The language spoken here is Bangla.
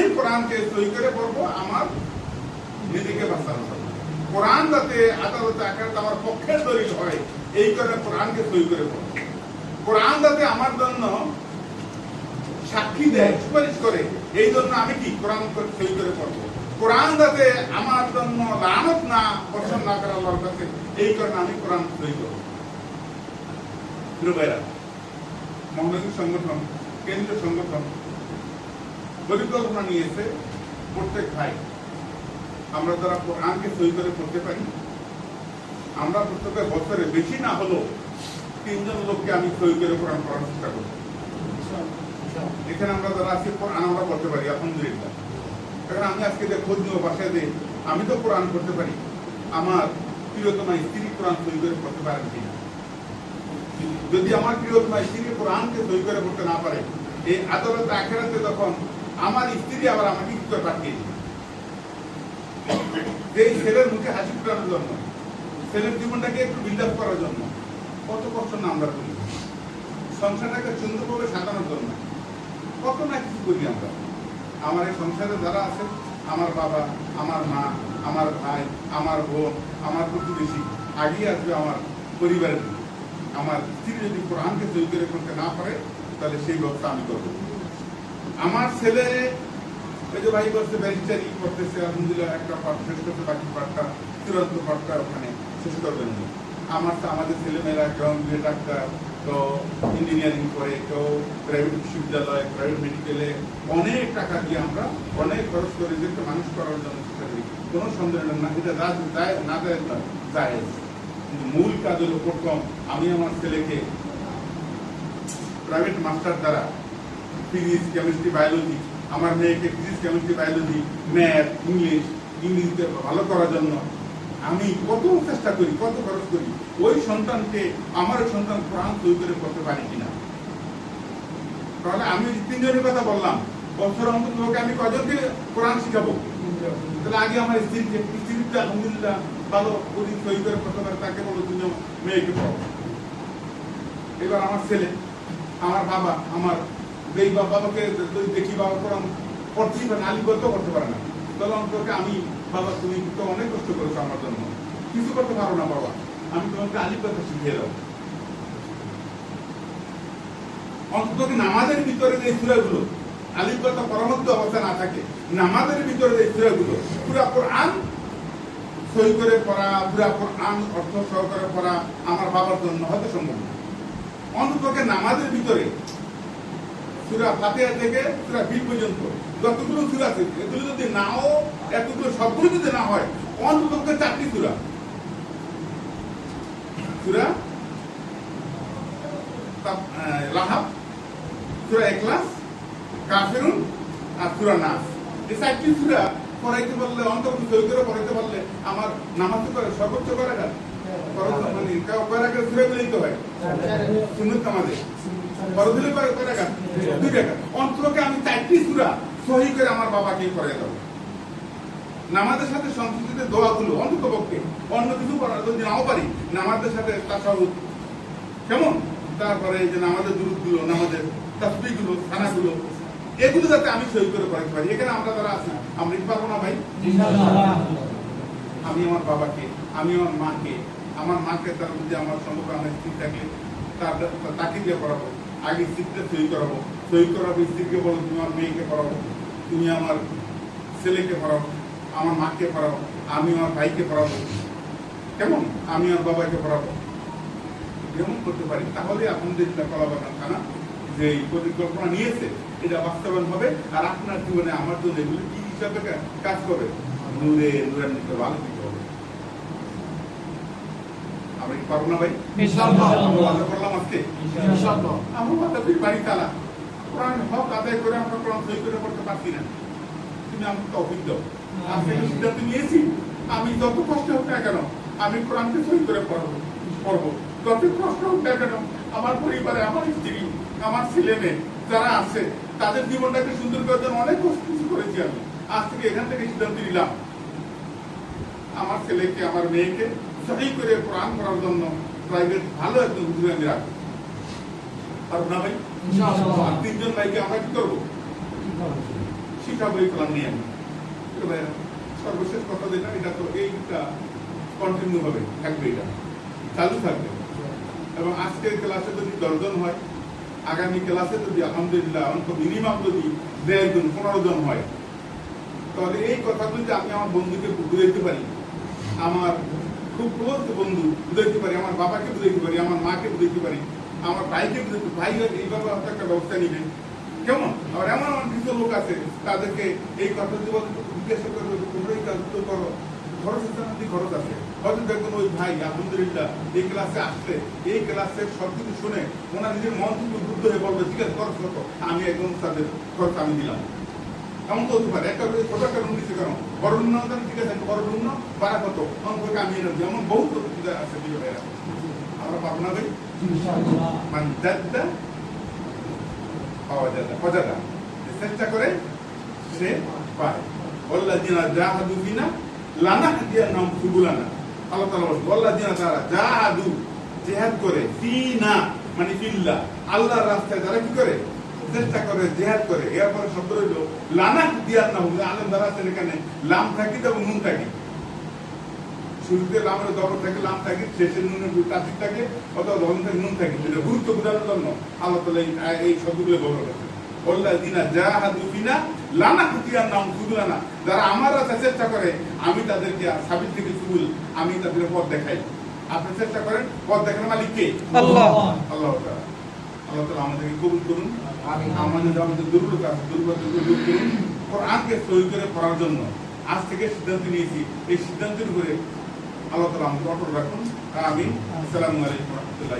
আমি কোরআনকে সই করে পড়ব, আমার নিজেকে বাঁচানো হবে। কোরআন যাতে আদালতে আকারে আমার পক্ষে দলিল হয়, এই কারণে কোরআনকে সই করে পড়ব। কোরআন যাতে আমার জন্য সাক্ষী দেয়, সুপারিশ করে, এই জন্য আমি কি কোরআন সই করে পড়ব? কোরআন যাতে আমার জন্য লানত না বর্ষণ না করে আল্লাহর কাছে, এই কারণে আমি কোরআন সই করব। ভাইরা সংগঠন, কেন্দ্রীয় সংগঠন পরিকল্পনা নিয়েছে প্রত্যেক ভাই। আমরা যারা কোরআনকে সই করে পড়তে পারি, আমরা প্রত্যেকের বছরে বেশি না হলেও তিনজন লোককে আমি সই করে কোরআন পড়ার চেষ্টা করব। এখানে আমরা যারা আছি, কোরআন আমরা পড়তে পারি, আলহামদুলিল্লাহ। এখন আমি আজকে যে খোঁজ নিব, বাসায় যে আমি তো কোরআন পড়তে পারি, আমার প্রিয়তমা স্ত্রী কোরআন সই করে পড়তে পারেন কিনা? যদি আমার প্রিয়তমা স্ত্রী কোরআনকে সই করে পড়তে না পারে, এই আদালতে আখেরাতে তখন আমার স্ত্রী আবার আমাকে কি করে পাঠিয়ে যে এই ছেলের মুখে হাসি ফোটানোর জন্য, ছেলের জীবনটাকে একটু বিল্ড আপ করার জন্য, কত কষ্ট না আমরা করি। সংসারটাকে সুন্দরভাবে সাজানোর জন্য কত না কিছু করি আমরা। আমার এই সংসারে যারা আছে আমার বাবা, আমার মা, আমার ভাই, আমার বোন, আমার প্রতিবেশী আগিয়ে আসবে আমার পরিবারের আমার স্ত্রী যদি কোরআনকে সই করে করতে না পারে, তাহলে সেই ব্যবস্থা আমি করব। আমার ছেলে ওই যে ভাই বলছে ব্যারিস্টারি করতেছে, আলহামদুলিল্লাহ একটা পাঠ শেষ করতে বাকি পাঠটা চূড়ান্ত পাঠটা ওখানে শেষ করবেন আমার তো, আমাদের ছেলেমেয়েরা কেউ বিয়ে ডাক্তার, তো ইঞ্জিনিয়ারিং করে কেউ প্রাইভেট বিশ্ববিদ্যালয় প্রাইভেট মেডিকেলে অনেক টাকা দিয়ে আমরা অনেক খরচ করে এদেরকে মানুষ করার জন্য চেষ্টা করি কোনো সন্দেহ না, এটা রাজ না না যায় কিন্তু মূল কাজ হলো প্রথম আমি আমার ছেলেকে প্রাইভেট মাস্টার দ্বারা ফিজিক্স কেমিস্ট্রি বায়োলজি আমার মেয়েকে physics chemistry biology math English ইংরেজিতে ভালো করার জন্য আমি কত চেষ্টা করি, কত খরচ করি, ওই সন্তানকে, আমার সন্তান কোরআন তৈরি করে করতে পারি কিনা? তাহলে আমি তিনজনের কথা বললাম। বছর অন্তত লোকে আমি কজনকে কোরআন শিখাবো? তাহলে আগে আমার স্ত্রীকে স্ত্রীতে আলহামদুলিল্লাহ, ভালো করি তৈরি করে করতে পারে, তাকে বলো তুমি মেয়েকে পড়ো এবার আমার ছেলে, আমার বাবা, আমার যেই বা- বাবাকে যদি দেখি বাবা কোরআন পড়তেই পারে না আলিবদ্ধ করতে পারে না, তাহলে অন্তকে আমি বাবা তুমি তো অনেক কষ্ট করেছ আমার জন্য। কিছু করতে পারো না বাবা, আমি তোমাকে আলিবদ্ধ শিখিয়ে দেবো। অন্তত নামাজের ভিতরে যে সুরাগুলো আলিবদ্ধ পরমত্ব অবস্থা না থাকে, নামাজের ভিতরে যে সুরাগুলো, পুরা কোরআন সই করে পড়া, পুরা কোরআন অর্থ সহকারে পড়া আমার বাবার জন্য হয়তো সম্ভব না। অন্ততকে নামাজের ভিতরে সুরা ফাতিহা থেকে সুরা বিল পর্যন্ত। যতগুলো সুরা আছে এগুলো যদি নাও এতগুলো সবগুলো যদি না হয় অন্ততকে চারটি সুরা। সুরা লাহাব সুরা একলাস কাফিরুন আর সুরা নাস। এই চারটি সুরা পড়াইতে পারলে অন্তত সই করে পড়াইতে পারলে আমার নামাজ করে সর্বোচ্চ করে না খরচ মানে কেউ কয় রাখা সুরা গুলোই তো হয়। সুন্নত নামাজে। কয় দুই টাকা। অন্ততকে আমি চারটি সুরা সহি করে আমার বাবাকে করে দেবো নামাজের সাথে সংস্কৃতিতে দোয়াগুলো অন্তত পক্ষে অন্য কিছু করার যদি নাও পারি নামাজের সাথে তাসাউদ কেমন? তারপরে এই যে নামাজের দুরুদগুলো নামাজের তাসবিগুলো খানাগুলো এগুলো যাতে আমি সই করে পারি। এখানে আমরা যারা আছি আমরা কি পারব না ভাই? আমি আমার বাবাকে আমি আমার মাকে আমার মাকে তার যদি আমার সম্পর্ক আমার স্ত্রী থাকলে তার তাকে দিয়ে পড়াবো। আগে স্ত্রীকে সই করাবো। সই করাবো স্ত্রীকে বলো তুমি আমার মেয়েকে পড়াবো, তুমি আমার ছেলেকে পড়াবো আমার মাকে পড়াবো আমি আমার ভাইকে পড়াবো। কেমন? আমি আমার বাবাকে পড়াবো। যেমন করতে পারি। তাহলে আলহামদুলিল্লাহ কলাবাগান থানা যে পরিকল্পনা নিয়েছে, এটা বাস্তবায়ন হবে, আর আপনার জীবনে আমার জন্য এগুলো কি হিসাবে কাজ করবে? নূরে নূরান্বিত আলোকিত হবে আমরা কি পারব না ভাই। আমরা ওয়াদা করলাম আজকে। আমরা ওয়াদা করি বাড়ি তালা কোরআন হক আদায় করে আমরা কোরআন সই করে করতে পারছি না। তুমি আমাকে তৌফিক দাও। আজকে আমি সিদ্ধান্ত নিয়েছি আমি যত কষ্ট হোক না কেন আমি কোরআনকে সই করে পড়ব পড়ব। যত কষ্ট হোক না কেন আমার পরিবারে আমার স্ত্রী আমার ছেলে মেয়ে যারা আছে তাদের জীবনটাকে সুন্দর করার জন্য অনেক কষ্ট কিছু করেছি আমি। আজ থেকে এখান থেকে সিদ্ধান্ত নিলাম। আমার ছেলেকে আমার মেয়েকে সহি করে কোরআন পড়ার জন্য প্রাইভেট ভালো একজন হুজুর আমি রাখব। পারব না ভাই? আর তিনজন ভাইকে আমরা কি করব? শিখা বই ফেলাম নিয়ে আমি। সর্বশেষ কথা যেটা এটা তো এইটা কন্টিনিউ হবে থাকবে এটা। চালু থাকবে। এবং আজকের ক্লাসে যদি দশজন হয় আগামী ক্লাসে যদি আলহামদুলিল্লাহ অন্তত মিনিমাম যদি দেড় জন পনেরো জন হয় তাহলে এই কথাগুলি যে আমি আমার বন্ধুকে বুঝাইতে পারি আমার খুব ক্লোজ বন্ধু বুঝাইতে পারি, আমার বাবাকে বুঝাইতে পারি, আমার মাকে বুঝাইতে পারি, আমার ভাইকে বুঝাইতে ভাই এইভাবে হয়তো একটা ব্যবস্থা নিবেন কেমন? আবার এমন এমন কিছু লোক আছে, তাদেরকে এই কথা জিজ্ঞাসা করবে তোমরা এই কাজ করো আছে হয়তো ওই ভাই, আলহামদুলিল্লাহ, এই ক্লাসে আসলে এই ক্লাসের সব কিছু শুনে ওনার নিজের মন থেকে উদ্বুদ্ধ হয়ে বলবে আমি একদম তাদের খরচ আমি দিলাম। এমন তো হতে পারে। একটা বড় ঠিক আছে বড় ভাড়া কত? বহুত সুবিধা আছে না ভাই মানে যাদ্দা পাওয়া পজাদা চেষ্টা করে, সে পায়। বল্লা জিনা জাহাদু বিনা লানা হাদিয়া নাম সুবুলানা। আল্লাহ বলেন বল্লা জিনা তারা জাহাদু জিহাদ করে, ফিনা মানে ফিল্লাহ আল্লাহর রাস্তায় তারা কি করে? চেষ্টা করে জিহাদ করে। এরপরে শব্দ রইল লানা হাদিয়া নাম আলেম দ্বারা আছেন এখানে লাম থাকি এবং নুন থাকি। শুরুতে লামের থাকে লাম থাকে শেষে নুনের তাসির থাকে অথবা থাকে নুন থাকে। সেটা গুরুত্ব বোঝানোর জন্য আল্লাহ তালা এই শব্দগুলো ব্যবহার যারা আমার চেষ্টা করে আমি তাদেরকে সাবিত থেকে সুবুল আমি তাদের পথ দেখাই। আপনি চেষ্টা করেন পথ দেখানোর মালিক কে? আল্লাহ। আল্লাহ আল্লাহ তাআলা আমাদেরকে কবুল করুন। আমাদের আমাদের দুর্বলতা আছে, দুর্বলতা দূর করুন কোরআনকে সই করে পড়ার জন্য আজ থেকে সিদ্ধান্ত নিয়েছি। এই সিদ্ধান্তের উপরে আল্লাহ তালা আমাকে অটল রাখুন। আমি আসসালামু আলাইকুম রহমতুল্লাহ